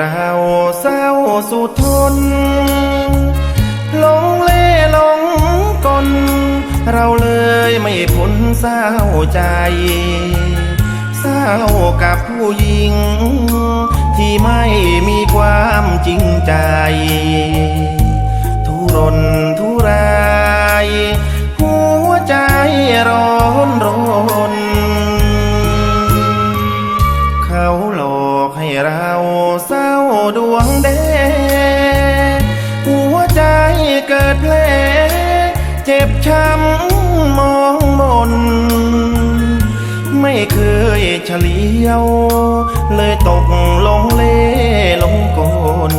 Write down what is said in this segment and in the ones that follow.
เราเศร้าสุดทนหลงเล่หลงกล เราเลยไม่พ้นเศร้าใจ เศร้ากับผู้หญิง ที่ไม่มีความจริงใจ ดวงแดหัวใจเกิดแผลเจ็บช้ำมองมน ไม่เคยเฉลียว เลยตกลงเล่ลงกล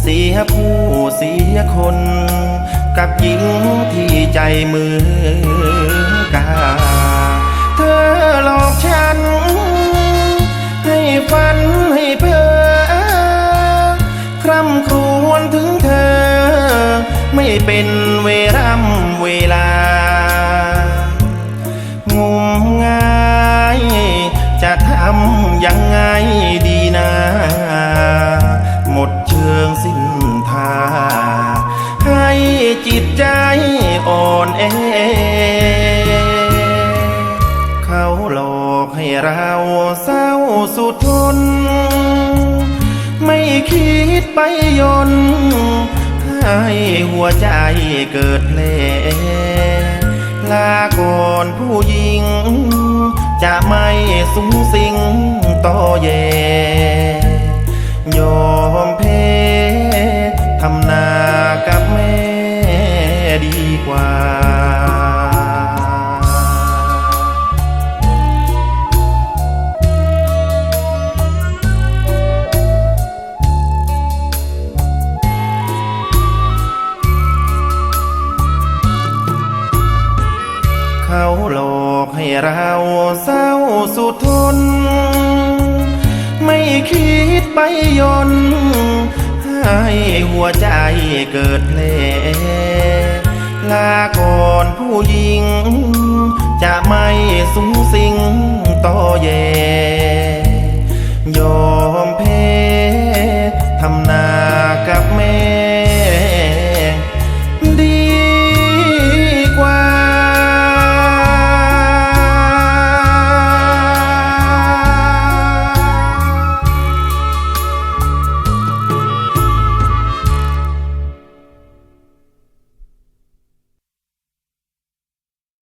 เสียผู้เสียคน กับหญิงที่ใจมือกา เธอหลอกฉัน เป็นเวรำเวลา งมงายจะทำยังไงดีนะ หมดเชิงสิ้นทา ให้จิตใจอ่อนแอเขาหลอกให้เราเศร้าสุดทน ไม่คิดไปยนต์ ให้หัวใจเกิดเพลลาก่อนผู้หญิง จะไม่สูงสิงต่อเยยอ เขาหลอกให้เราเศร้าสุดทน ไม่คิดไปยน ให้หัวใจเกิดเพลลาก่อนผู้หญิง จะไม่สูงสิงต่อแย่